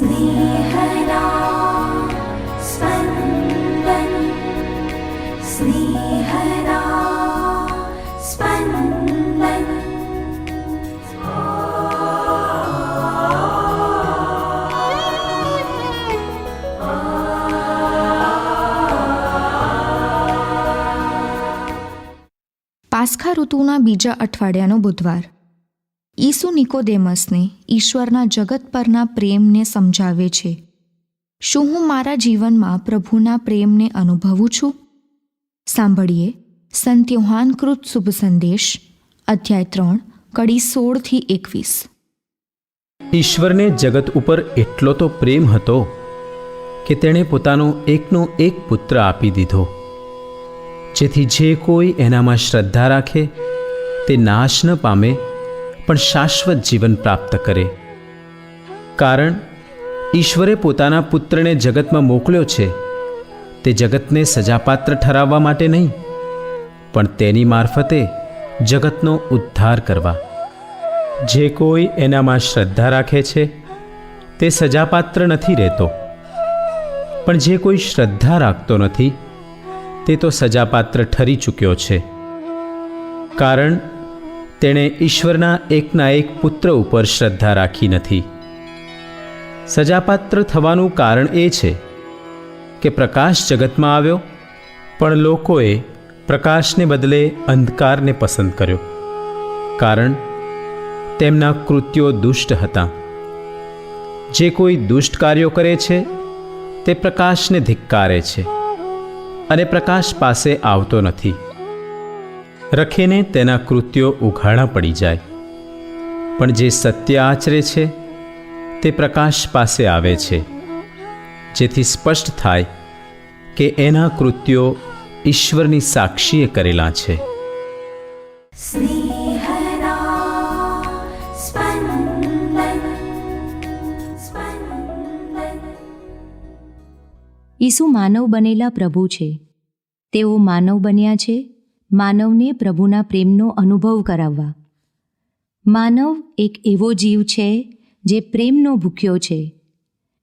स्नेहदा स्पन्दन् स्नेहदा स्पन्दन् પાસ્ખા ઋતુના બીજા અઠવાડિયાનો બુધવાર ઈસુ નિકોદેમસને ઈશ્વરના જગત પરના પ્રેમને સમજાવે છે. શું હું મારા જીવનમાં પ્રભુના પ્રેમને અનુભવું છું? સાંભળીએ સંત યોહાનકૃત શુભ સંદેશ, અધ્યાય ત્રણ, કડી સોળથી એકવીસ. ઈશ્વરને જગત ઉપર એટલો તો પ્રેમ હતો કે તેણે પોતાનો એકનો એક પુત્ર આપી દીધો. જેથી જે કોઈ એનામાં શ્રદ્ધા રાખે તે નાશ ન પામે પણ શાશ્વત જીવન પ્રાપ્ત કરે. કારણ, ઈશ્વરે પોતાના પુત્રને જગતમાં મોકલ્યો છે. તે જગતને સજાપાત્ર ઠરાવવા માટે નહીં, પણ તેની મારફતે જગતનો ઉદ્ધાર કરવા. જે કોઈ એનામાં શ્રદ્ધા રાખે છે, તે સજાપાત્ર નથી રહેતો. પણ જે કોઈ શ્રદ્ધા રાખતો નથી, તે તો સજાપાત્ર ઠરી ચૂક્યો છે. કારણ તેણે ઈશ્વરના એકના એક પુત્ર ઉપર શ્રદ્ધા રાખી નથી. સજાપાત્ર થવાનું કારણ એ છે કે પ્રકાશ જગતમાં આવ્યો, પણ લોકોએ પ્રકાશને બદલે અંધકારને પસંદ કર્યો, કારણ તેમના કૃત્યો દુષ્ટ હતા. જે કોઈ દુષ્ટ કાર્યો કરે છે, તે પ્રકાશને ધિક્કારે છે અને પ્રકાશ પાસે આવતો નથી. રખીને તેના કૃત્યો ઉઘાડા પડી જાય. પણ જે સત્ય આચરે છે તે પ્રકાશ પાસે આવે છે. જેથી સ્પષ્ટ થાય કે એના કૃત્યો ઈશ્વરની સાક્ષીએ કરેલા છે. ઈસુ માનવ બનેલા પ્રભુ છે. તેઓ માનવ બન્યા છે માનવને પ્રભુના પ્રેમનો અનુભવ કરાવવા. માનવ એક એવો જીવ છે જે પ્રેમનો ભૂખ્યો છે.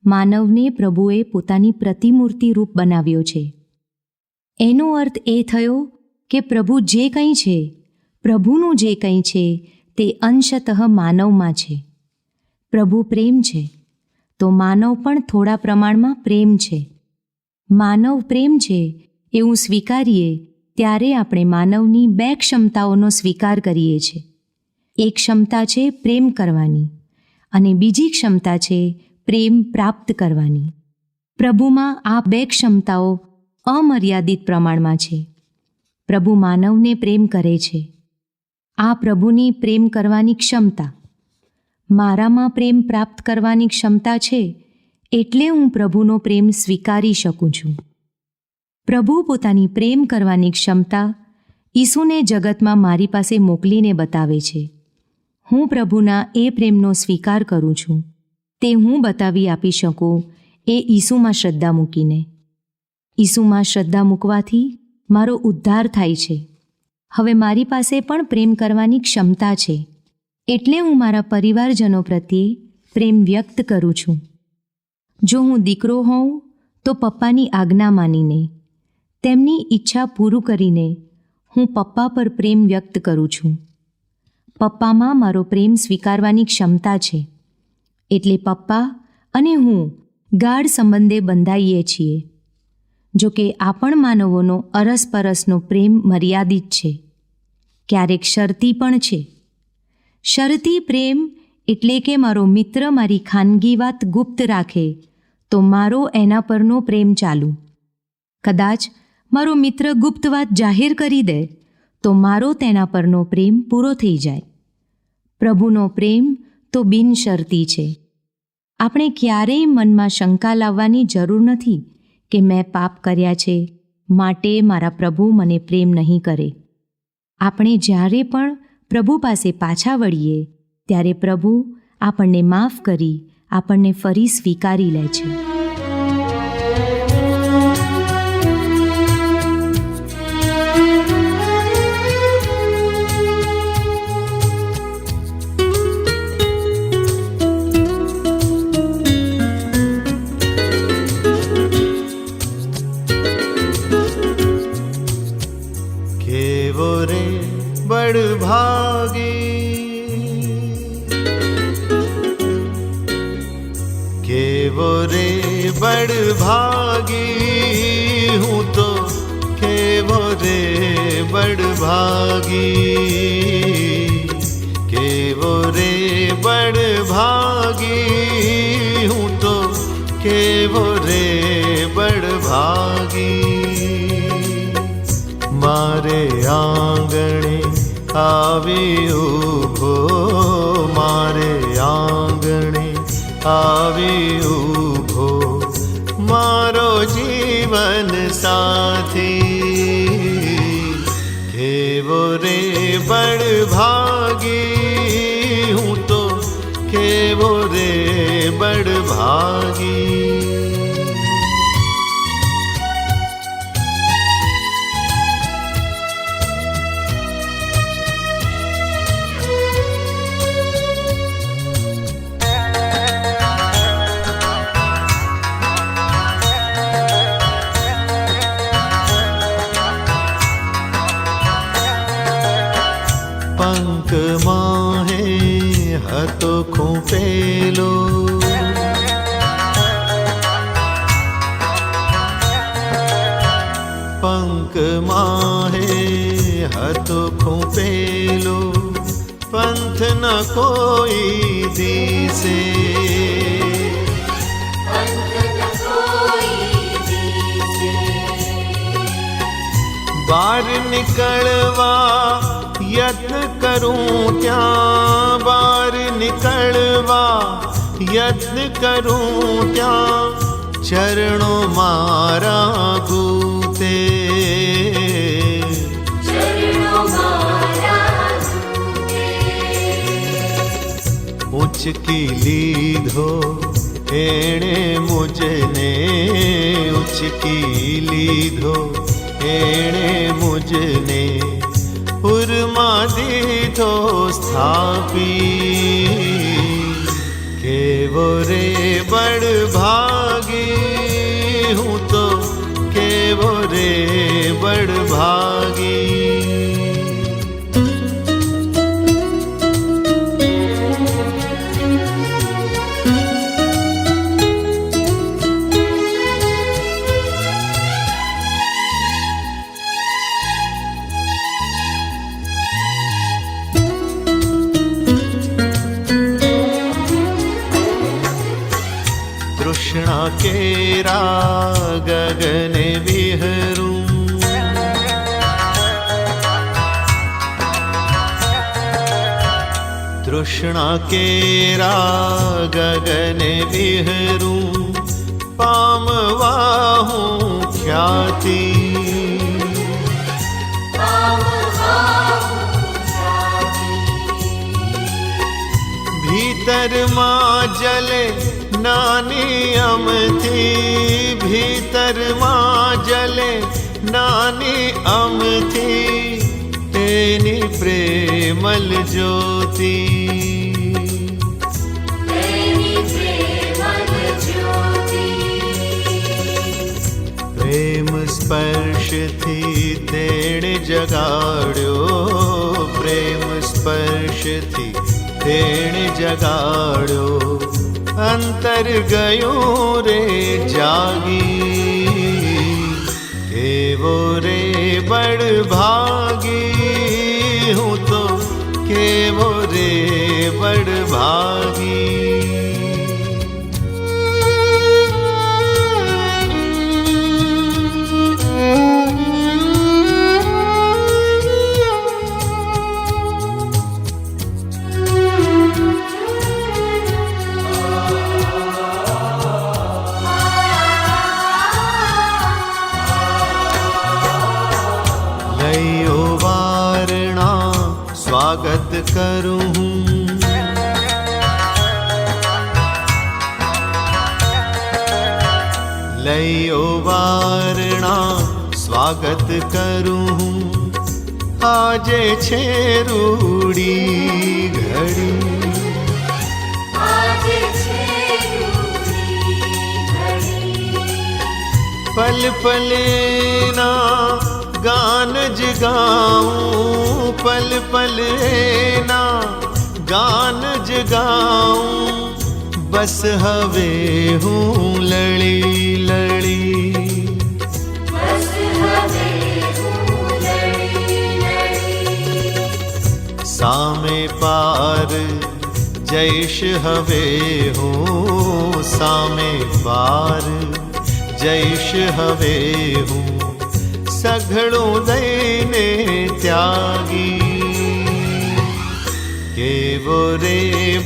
માનવને પ્રભુએ પોતાની પ્રતિમૂર્તિ રૂપ બનાવ્યો છે. એનો અર્થ એ થયો કે પ્રભુ જે કંઈ છે, પ્રભુનું જે કંઈ છે, તે અંશતઃ માનવમાં છે. પ્રભુ પ્રેમ છે, તો માનવ પણ થોડા પ્રમાણમાં પ્રેમ છે. માનવ પ્રેમ છે, એવું સ્વીકારીએ ત્યારે આપણે માનવની બે ક્ષમતાઓનો સ્વીકાર કરીએ છીએ. એક ક્ષમતા છે પ્રેમ કરવાની અને બીજી ક્ષમતા છે પ્રેમ પ્રાપ્ત કરવાની. પ્રભુમાં આ બે ક્ષમતાઓ અમર્યાદિત પ્રમાણમાં છે. પ્રભુ માનવને પ્રેમ કરે છે. આ પ્રભુની પ્રેમ કરવાની ક્ષમતા. મારામાં પ્રેમ પ્રાપ્ત કરવાની ક્ષમતા છે એટલે હું પ્રભુનો પ્રેમ સ્વીકારી શકું છું. પ્રભુ પોતાની પ્રેમ કરવાની ક્ષમતા ઈસુને જગતમાં મારી પાસે મોકલીને બતાવે છે. હું પ્રભુના એ પ્રેમનો સ્વીકાર કરું છું. તે હું બતાવી આપી શકું એ ઈસુમાં શ્રદ્ધા મૂકીને. ઈસુમાં શ્રદ્ધા મૂકવાથી મારો ઉદ્ધાર થાય છે. હવે મારી પાસે પણ પ્રેમ કરવાની ક્ષમતા છે. એટલે હું મારા પરિવારજનો પ્રત્યે પ્રેમ વ્યક્ત કરું છું. જો હું દીકરો હોઉં તો પપ્પાની આજ્ઞા માનીને. તેમની ઈચ્છા પૂરું કરીને હું પપ્પા પર પ્રેમ વ્યક્ત કરું છું. પપ્પામાં મારો પ્રેમ સ્વીકારવાની ક્ષમતા છે. એટલે પપ્પા અને હું ગાઢ સંબંધે બંધાઈએ છીએ. જો કે આ પણ માનવોનો અરસપરસનો પ્રેમ મર્યાદિત છે. ક્યારેક શરતી પણ છે. શરતી પ્રેમ એટલે કે મારો મિત્ર મારી ખાનગી વાત ગુપ્ત રાખે તો મારો એના પરનો પ્રેમ ચાલુ. કદાચ મારો મિત્ર ગુપ્ત વાત જાહેર કરી દે, તો મારો તેના પરનો પ્રેમ પૂરો થઈ જાય. પ્રભુનો પ્રેમ તો બિનશરતી છે. આપણે ક્યારેય મનમાં શંકા લાવવાની જરૂર નથી કે મેં પાપ કર્યા છે, માટે મારા પ્રભુ મને પ્રેમ નહીં કરે. આપણે જ્યારે પણ પ્રભુ પાસે પાછા વળીએ, ત્યારે પ્રભુ આપણને માફ કરી આપણને ફરી સ્વીકારી લે છે. ભાગી કેવો રે બડ ભાગી હું તો કેવો રે બડ ભાગી કેવો રે બડ ભાગી હું તો કેવો રે બડ ભાગી મારે આંગણે આવી ઊભો મારે આંગણે આવી ઊભો મારો જીવન સાથી. કેવો રે બડભાગી હું તો કેવો રે બડભાગી કોઈ દિશે બહાર નીકળવા યત્ન કરું ત્યાં બહાર નીકળવા યત્ન કરું ત્યાં ચરણો મારા ગૂતે ઉચકી લીધો એણે મુજને ઉચકી લીધો એણે મુજને ઉર્મા દીધો સ્થાપી કેવો રે બડભાગી હું તો કેવો રે બડભાગી કેરા ગગને વિહરું તૃષ્ણા કેરા ગગને વિહરું પામવા હું ખ્યાતિ ભીતરમાં જલે નાની અમથી ભીતરમાં જલે નાની અમથી તેની પ્રેમલ જ્યોતિ પ્રેમ સ્પર્શથી તેણે જગાડ્યો પ્રેમ સ્પર્શથી તેણે જગાડ્યો અંતર ગયું રે જાગી કેવો રે બડભાગી હું તો કેવો રે બડભાગી કરું હું લઈઓ વારણા સ્વાગત કરું હું આજે છે રૂડી ઘડી પલ પલેના ગાન જ ગાઉં પલ પલેના ગાન જ ગાઉં બસ હવે હું લડી લડી સામે પાર જઈશ હવે હું સામે પાર જઈશ હવે હું સઘળું દઈને ત્યાગી કેવો રે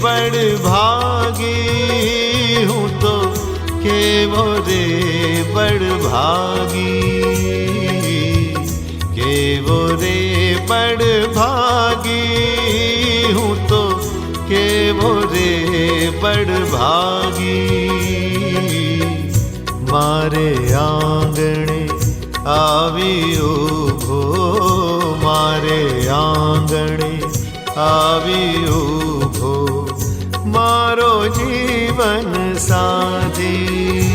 બળ ભાગી હું તો કેવો રે બળ ભાગી કેવો રે બળ ભાગી હું તો કેવો રે બળ ભાગી, મારે આંગણે આવી ઊભો મારે આંગણે આવી ઊભો મારો જીવન સાથી